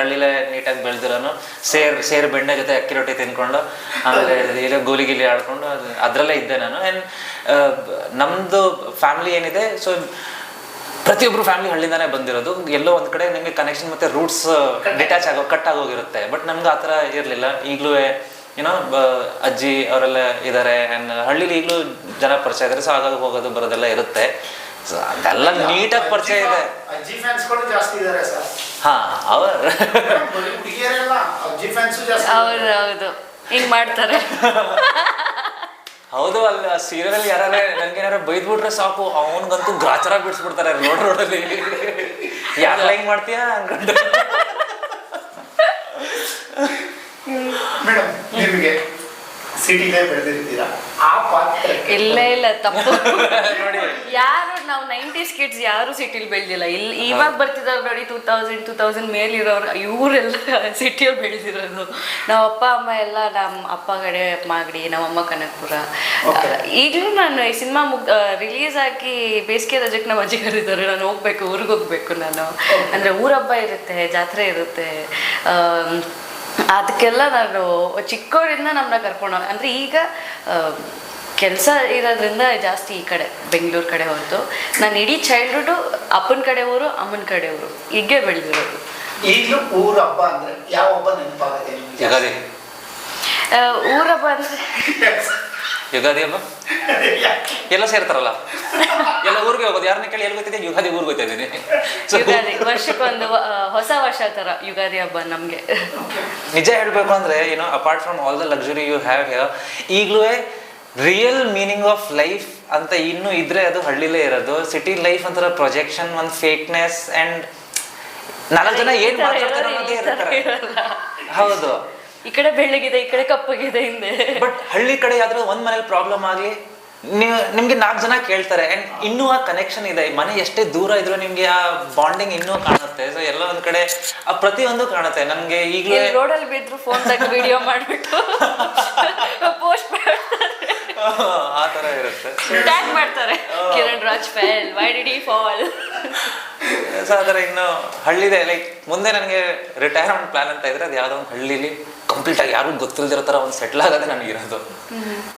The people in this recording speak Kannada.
ಹಳ್ಳಿಲೇ ನೀಟಾಗಿ ಬೆಳೆದಿರೋನು. ಸೇರ್ ಸೇರ್ ಬೆಣ್ಣೆ ಜೊತೆ ಅಕ್ಕಿ ರೊಟ್ಟಿ ತಿನ್ಕೊಂಡು ಆಮೇಲೆ ಈಗ ಗೋಲಿ ಗಿಲಿ ಆಡ್ಕೊಂಡು ಅದು ಅದರಲ್ಲೇ ಇದ್ದೆ ನಾನು. ಆ್ಯಂಡ್ ನಮ್ಮದು ಫ್ಯಾಮಿಲಿ ಏನಿದೆ ಸೊ ಪ್ರತಿಯೊಬ್ಬರು ಫ್ಯಾಮಿಲಿ ಹಳ್ಳಿಂದಾನೇ ಬಂದಿರೋದು. ಎಲ್ಲೋ ಒಂದು ಕಡೆ ನಿಮಗೆ ಕನೆಕ್ಷನ್ ಮತ್ತೆ ರೂಟ್ಸ್ ಡಿಟ್ಯಾಚ್ ಆಗೋ. ಕಟ್ ಆಗೋಗಿರುತ್ತೆ ಬಟ್ ನಮ್ಗೆ ಆ ಥರ ಇರಲಿಲ್ಲ. ಈಗಲೂ ಏನೋ ಅಜ್ಜಿ ಅವರೆಲ್ಲ ಇದ್ದಾರೆ ಆ್ಯಂಡ್ ಹಳ್ಳಿಲಿ ಈಗಲೂ ಜನ ಪರಿಚಯ ಇದ್ದಾರೆ ಸೊ ಆಗಾಗ ಹೋಗೋದು ಬರೋದೆಲ್ಲ ಇರುತ್ತೆ. ಸೊ ಅದೆಲ್ಲ ನೀಟಾಗಿ ಪರಿಚಯ ಇದೆ. ಹಾ ಅವರ್. ಜಾಸ್ತಿ ಹೌದು ಹೌದು. ಹಿಂಗ್ ಮಾಡ್ತಾರೆ. ಹೌದು ಅಲ್ಲಿ ಆ ಸೀರಿಯಲ್ ಯಾರೇ ನನ್ಗೆ ಏನಾರ ಬೈದ್ಬಿಟ್ರೆ ಸಾಕು ಅವನಿಗಂತೂ ಗ್ರಾಚಾರ ಬಿಡಿಸ್ಬಿಡ್ತಾರೆ ರೋಡ್ ರೋಡಲ್ಲಿ. ಯಾರು ಲೈನ್ ಮಾಡ್ತೀಯಾ ಅನ್ಕೊಂಡು ಮೇಡಮ್ ನಿಮಗೆ ಸಿಟಿಲೇ ಬೆಳೆದಿರ್ತೀರಾ? ಆ ಪಾತ್ರಕ್ಕೆ. ಇಲ್ಲ ಇಲ್ಲ ತಪ್ಪು. ನೋಡಿ. ಯಾರು ನಾವು ನೈಂಟೀಸ್ ಕಿಡ್ಸ್ ಯಾರು ಸಿಟಿಲಿ ಬೆಳೆದಿಲ್ಲ. ಇಲ್ಲಿ ಇವಾಗ ಬರ್ತಿದ್ದಾರೆ ನೋಡಿ ಟೂ ತೌಸಂಡ್ ಟೂ ತೌಸಂಡ್ ಮೇಲಿರೋರು ಇವರೆಲ್ಲ ಸಿಟಿಯಲ್ಲಿ ಬೆಳೆದಿರೋದು. ನಮ್ಮ ಅಪ್ಪ ಅಮ್ಮ ಎಲ್ಲ ನಮ್ಮ ಅಪ್ಪ ಕಡೆ ಮಾಗಡಿ ನಮ್ಮ ಅಮ್ಮ ಕನಕಪುರ. ಈಗಲೂ ನಾನು ಈ ಸಿನಿಮಾ ಮುಗ್ ರಿಲೀಸ್ ಆಗಿ ಬೇಸಿಗೆ ರಜಕ್ಕೆ ನಮ್ಮ ಅಜ್ಜಿ ಕರೀತಾರೆ ನಾನು ಹೋಗ್ಬೇಕು ಊರಿಗೆ ಹೋಗ್ಬೇಕು ನಾನು. ಅಂದರೆ ಊರಬ್ಬ ಇರುತ್ತೆ ಜಾತ್ರೆ ಇರುತ್ತೆ. ಅದಕ್ಕೆಲ್ಲ ನಾನು ಚಿಕ್ಕವರಿಂದ ನಮ್ಮನ್ನ ಕರ್ಕೊಂಡು ಅಂದರೆ ಈಗ ಕೆಲಸ ಇರೋದ್ರಿಂದ ಜಾಸ್ತಿ ಈ ಕಡೆ ಬೆಂಗಳೂರು ಕಡೆ ಹೊರತು. ನಾನು ಇಡೀ ಚೈಲ್ಡ್ಹುಡ್ಡು ಅಪ್ಪನ ಕಡೆ ಊರು ಅಮ್ಮನ ಕಡೆ ಊರು. ಹೀಗೆ ಬೆಳೆದಿರೋದು. ಈಗಲೂ ಊರ ಹಬ್ಬ ಅಂದ್ರೆ ಯಾವ ಹಬ್ಬ ನೆನಪಾಗುತ್ತೆ ಯುಗಾದಿ. ಊರ ಹಬ್ಬ ಅಂದರೆ ಯುಗಾದಿ ಹಬ್ಬ? ಎಲ್ಲ ಸೇರ್ತಾರಲ್ಲ? ಎಲ್ಲ ಊರಿಗೆ ಹೋಗೋದು. ಯಾರನ್ನ ಕೇಳಿ ಎಲ್ಲಿ ಗೊತ್ತಿದೆ? ಯುಗಾದಿ ಊರಿಗೆ ಹೋಗ್ತಾ ಇದ್ದೀನಿ. ಯುಗಾದಿ ವರ್ಷಕ್ಕೊಂದು ಹೊಸ ವರ್ಷ ತರ ಯುಗಾದಿ ಹಬ್ಬ ನಮಗೆ. ನಿಜ ಹೇಳ್ಬೇಕು ಅಂದ್ರೆ ಏನೋ apart from all the luxury you have here ಈಗಲೂ ರಿಯಲ್ ಮೀನಿಂಗ್ ಆಫ್ ಲೈಫ್ ಅಂತ ಇನ್ನೂ ಇದ್ರೆ ಅದು ಹಳ್ಳಿಲೇ ಇರೋದು. ಸಿಟಿ ಲೈಫ್ ಅಂತರ ಪ್ರೊಜೆಕ್ಷನ್ ಒಂದು ಫೇಕ್ನೆಸ್ ಅಂಡ್ ನಾಲ್ಕು ಜನ ಏನ್ ಮಾತಾಡ್ತಾರೆ ಅನ್ನೋದೇ ಇರ್ತಾರೆ. ಹೌದು. ಈ ಕಡೆ ಬೆಳ್ಳಗಿದೆ ಈ ಕಡೆ ಕಪ್ಪಗಿದೆ ಹಿಂದೆ. ಬಟ್ ಹಳ್ಳಿ ಕಡೆ ಯಾವ್ದಾದ್ರು ಒಂದ್ ಮನೇಲಿ ಪ್ರಾಬ್ಲಮ್ ಆಗ್ಲಿ ನೀವು ನಿಮ್ಗೆ ನಾಲ್ಕು ಜನ ಕೇಳ್ತಾರೆ ಅಂಡ್ ಇನ್ನೂ ಆ ಕನೆಕ್ಷನ್ ಇದೆ. ಮನೆ ಎಷ್ಟೇ ದೂರ ಇದ್ರು ನಿಮ್ಗೆ ಆ ಬಾಂಡಿಂಗ್ ಇನ್ನೂ ಕಾಣುತ್ತೆ. ಸೊ ಎಲ್ಲ ಒಂದ್ ಕಡೆ ಆ ಪ್ರತಿಯೊಂದು ಕಾಣುತ್ತೆ. ನಮ್ಗೆ ಈಗಲೇ ರೋಡಲ್ಲಿ ಬಿದ್ರು ಫೋನ್ ತೆಗೆದು ವಿಡಿಯೋ ಮಾಡ್ಬಿಟ್ಟು ಪೋಸ್ಟ್ ಆ ತರ ಇರುತ್ತೆ. ಟ್ಯಾಗ್ ಮಾಡ್ತಾರೆ. Kiran Raj fell why did he fall so ಅದರ ಇನ್ನು ಹಳ್ಳಿದೆ. ಲೈಕ್ ಮುಂದೆ ನನಗೆ ರಿಟೈರ್ಮೆಂಟ್ ಪ್ಲಾನ್ ಅಂತ ಇದ್ರೆ ಅದು ಯಾವುದೋ ಒಂದು ಹಳ್ಳಿಲಿ ಕಂಪ್ಲೀಟ್ ಆಗಿ ಯಾರಿಗೂ ಗೊತ್ತಿಲ್ದಿರೋ ಥರ ಒಂದು ಸೆಟ್ಲ್ ಆಗೋದೇ ನನಗಿರೋದು.